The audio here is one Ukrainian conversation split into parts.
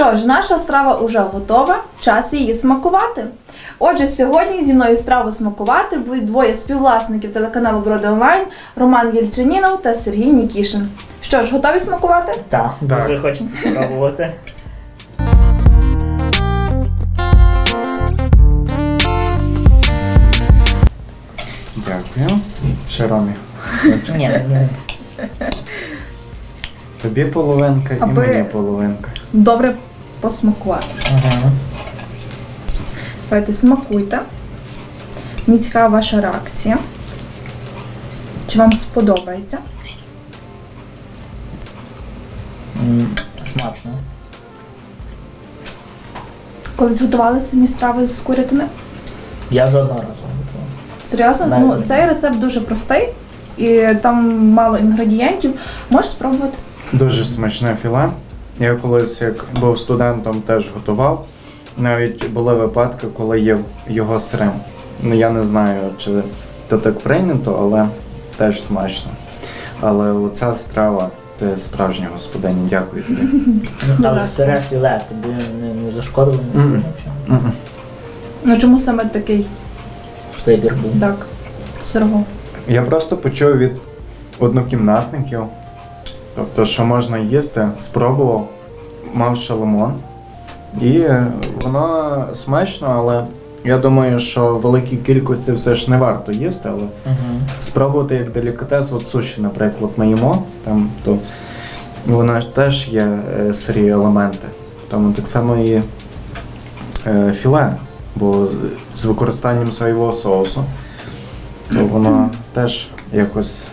Що ж, наша страва уже готова, час її смакувати. Отже, сьогодні зі мною страву смакувати будуть двоє співвласників телеканалу Броди Онлайн Роман Єльчинінов та Сергій Нікішин. Що ж, готові смакувати? Так, Так. дуже хочеться спробувати. Дякую. Шаромі. Ні, ні. Тобі половинка і Аби- мені половинка. Добре посмакувати. Ага. Давайте смакуйте. Мені цікава ваша реакція. Чи вам сподобається? М, Смачно. Колись готували самі страви з курятини? Я жодного разу не готував. Серйозно? Навіть Ну, ні. цей рецепт дуже простий і там мало інгредієнтів. Можеш спробувати? Дуже смачне філе. Я колись, як був студентом, теж готував. Навіть були випадки, коли їв його сирим. Ну я не знаю, чи то так прийнято, але теж смачно. Але оця страва ти справжня господиня. Дякую тобі. Але сире філе тобі не, не зашкодило нічого. Ну чому саме такий Вибір був. так сирого? Я просто почув від однокімнатників, тобто, що можна їсти, спробував, мав ще лимон. І воно смачно, але я думаю, що в великій кількості все ж не варто їсти, але Угу. спробувати як делікатес, от суші, наприклад, ми їмо, там, то воно теж є е, сирі елементи. Тому так само і е, філе, бо з використанням соєвого соусу, то воно теж якось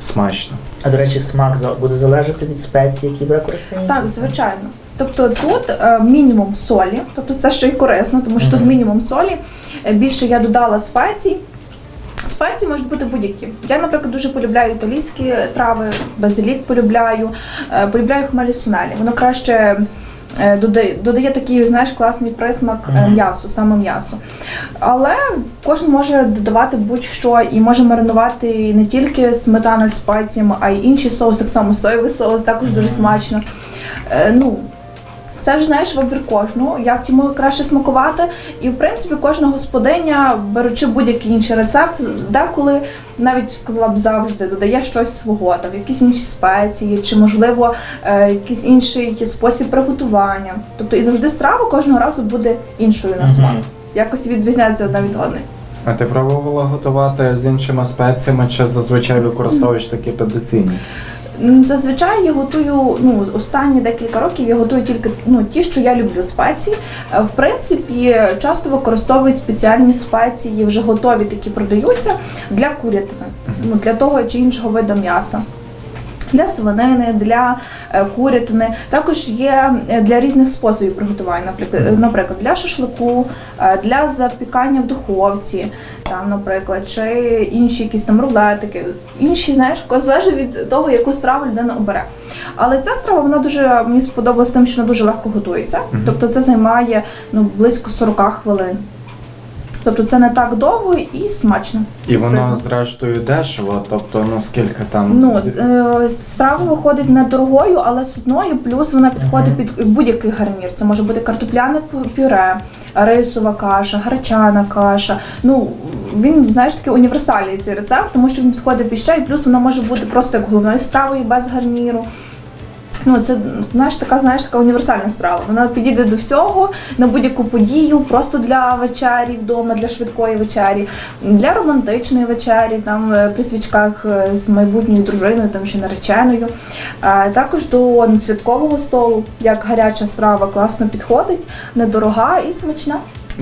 смачно. А до речі, смак за- буде залежати від спецій, які використані? Так, звичайно. Тобто тут е, мінімум солі, тобто це ще й корисно, тому що тут мінімум солі. Е, Більше я додала спецій. Спеції можуть бути будь-які. Я, наприклад, дуже полюбляю італійські трави, базилік полюбляю, е, полюбляю хмелі сунелі. Воно краще додає, додає такий, знаєш, класний присмак mm -hmm. м'ясу, саме м'ясу. Але кожен може додавати будь-що і може маринувати не тільки сметана з спеціями, а й інші соус, так само соєвий соус, також дуже Мгм. смачно. Е, ну, це ж знаєш вибір кожного, як йому краще смакувати. І в принципі кожна господиня, беручи будь-який інший рецепт, деколи навіть сказала б завжди додає щось свого, там якісь інші спеції, чи можливо е, якийсь інший спосіб приготування. Тобто і завжди страва кожного разу буде іншою на смак. Якось відрізняється одна від одної. А ти пробувала готувати з іншими спеціями, чи зазвичай використовуєш такі традиційні? М, Зазвичай я готую ну останні декілька років. Я готую тільки ну ті, що я люблю спеції. Е, В принципі, часто використовують спеціальні спеції, вже готові такі продаються для курятини, ну для того чи іншого виду м'яса. Для свинини, для е, курятини, також є е, для різних способів приготування, наприклад, для шашлику, для запікання в духовці, там, наприклад, чи інші якісь там рулетики, інші, знаєш, залежить від того, яку страву людина обере. Але ця страва вона дуже мені сподобалась тим, що вона дуже легко готується. Мгм. Тобто це займає ну, близько 40 хвилин. Тобто це не так довго і смачно. І воно зрештою дешево, тобто ну скільки там. Ну, е, страва виходить недорогою, але судною, плюс вона підходить Мгм. під будь-який гарнір. Це може бути картопляне пюре, рисова каша, гречана каша. Ну, він, знаєш, такий універсальний цей рецепт, тому що він підходить під чай, плюс вона може бути просто як головною стравою без гарніру. Ну, це знаєш, така, знаєш, така універсальна страва. Вона підійде до всього на будь-яку подію, просто для вечері вдома, для швидкої вечері, для романтичної вечері, там е, при свічках е, з майбутньою дружиною, там ще нареченою. А також до святкового столу, як гаряча страва, класно підходить, недорога і смачна.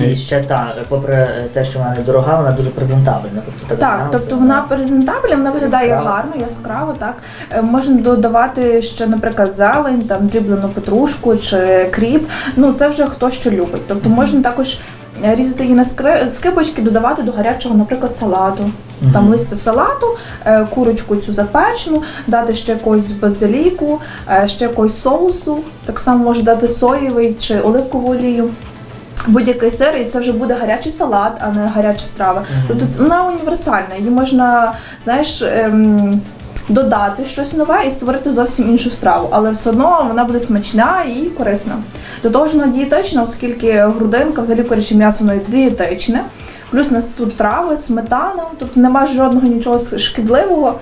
І ще та, попри те, що вона недорога, вона дуже презентабельна. Тобто, так, Так, глянути, тобто вона презентабельна, вона виглядає Яскраво. гарно, яскраво. Так Е, можна додавати ще, наприклад, зелень, там дріблену петрушку чи кріп. Ну це вже хто що любить. Тобто можна також е, різати її на скибочки, додавати до гарячого, наприклад, салату. Мгм. Там листя салату, е, курочку цю запечену, дати ще якогось базиліку, е, ще якогось соусу. Так само може дати соєвий чи оливкову олію. Будь-який сир, і це вже буде гарячий салат, а не гаряча страва. Тобто вона універсальна. Її можна, знаєш, ем, додати щось нове і створити зовсім іншу страву, але все одно вона буде смачна і корисна. До того ж вона дієтична, оскільки грудинка, взагалі куряче м'ясо воно дієтичне. Плюс у нас тут трави, сметана, тобто немає жодного нічого шкідливого,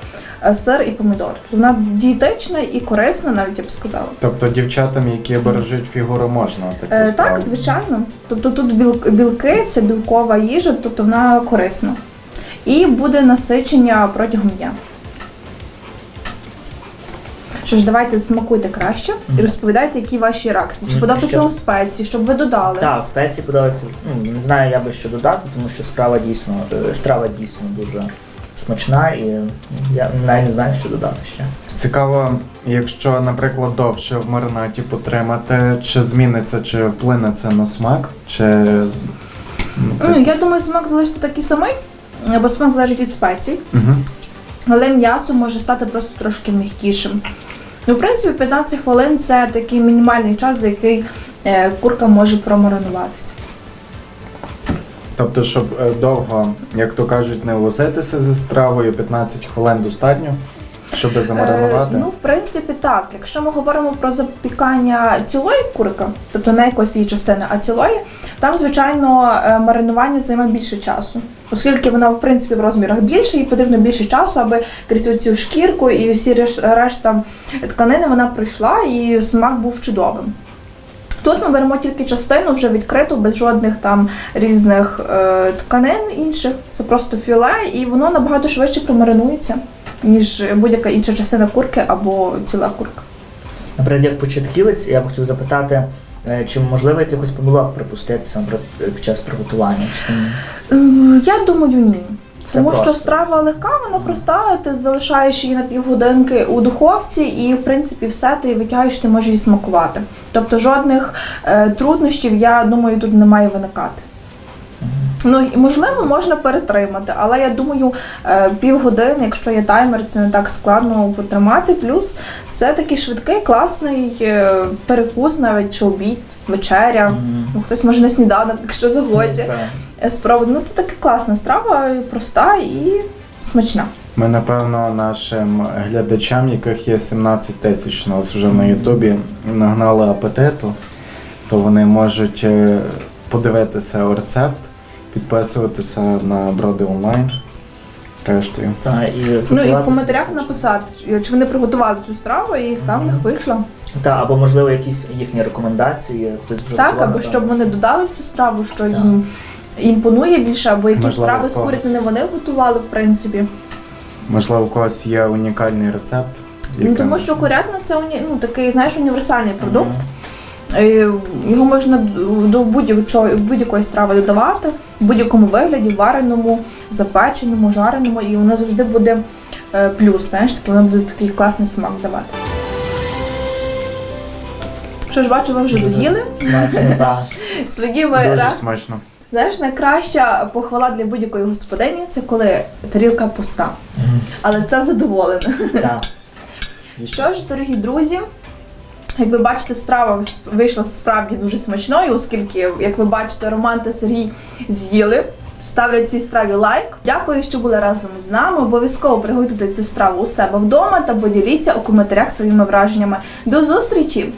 е, сир і помідор. Вона дієтична і корисна, навіть я б сказала. Тобто дівчатам, які бережуть фігуру, можна таку Е, так, звичайно. Тобто тут біл- білки, це білкова їжа, тобто вона корисна. І буде насичення протягом дня. Що ж, давайте смакуйте краще і розповідайте, які ваші реакції. Чи Мгм, подобаються вам спеції, щоб ви додали? Так, спеції подобається. Ну, не знаю я би що додати, тому що справа дійсно, е, страва дійсно дуже смачна і ну, я навіть не знаю, що додати ще. Цікаво, якщо, наприклад, довше в маринаті потримати, чи зміниться, чи вплине це на смак, чи з- ну, Ну, я думаю, смак залишиться такий самий, бо смак залежить від спецій. Мгм. але м'ясо може стати просто трошки м'якішим. Ну, в принципі, 15 хвилин це такий мінімальний час, за який е, курка може промаринуватися. Тобто, щоб е, довго, як то кажуть, не возитися зі стравою, 15 хвилин достатньо, щоб замаринувати. Е, ну, в принципі, так. Якщо ми говоримо про запікання цілої курки, тобто не якоїсь її частини, а цілої, там, звичайно, е, маринування займе більше часу. Оскільки вона, в принципі, в розмірах більше, їй потрібно більше часу, аби крізь цю шкірку і всі решта тканини вона пройшла і смак був чудовим. Тут ми беремо тільки частину вже відкриту, без жодних там різних е, тканин інших. Це просто філе, і воно набагато швидше промаринується, ніж будь-яка інша частина курки або ціла курка. Наприклад, як початківець, я б хотів запитати, е, чи можливо якихось помилок припуститися під час приготування? Чи там Я думаю, ні. Все Тому що страва легка, вона проста, ти залишаєш її на півгодинки у духовці, і в принципі все ти витягаєш, ти можеш її смакувати. Тобто жодних е, труднощів, я думаю, тут не має виникати. Ну можливо, можна перетримати, але я думаю, е, півгодини, якщо є таймер, це не так складно потримати. Плюс це такий швидкий, класний е, перекус, навіть чи обід, вечеря. Ну, хтось може на сніданок, якщо захоче. Е, Спробуй. Ну, це така класна страва, проста і смачна. Ми, напевно, нашим глядачам, яких є 17 тисяч у нас вже на Ютубі, нагнали апетиту, то вони можуть подивитися рецепт, підписуватися на броди онлайн. Рештою. Та, і Ну і в коментарях написати, чи вони приготували цю страву і яка в них вийшла. Та, або можливо якісь їхні рекомендації, хтось вже Так, готував, або щоб вони додали в цю страву, що їм імпонує більше, або якісь Можливо, страви з когось. курятини не вони готували, в принципі. Можливо, у когось є унікальний рецепт. Ну яким- тому що курятина це уні... ну, такий, знаєш, універсальний продукт. Мгм. Е, Його можна до будь-якої будь-якої страви додавати, в будь-якому вигляді, вареному, запеченому, жареному, і воно завжди буде е, плюс, знаєш, такий, воно буде такий класний смак давати. Що ж, бачу, ви вже доїли Смачно, так. своїми Дуже смачно. Знаєш, найкраща похвала для будь-якої господині це коли тарілка пуста, але це задоволена. Так. Що ж, дорогі друзі, як ви бачите, страва вийшла справді дуже смачною, оскільки, як ви бачите, Роман та Сергій з'їли. Ставлять цій страві лайк. Дякую, що були разом з нами. Обов'язково приготуйте цю страву у себе вдома та поділіться у коментарях своїми враженнями. До зустрічі!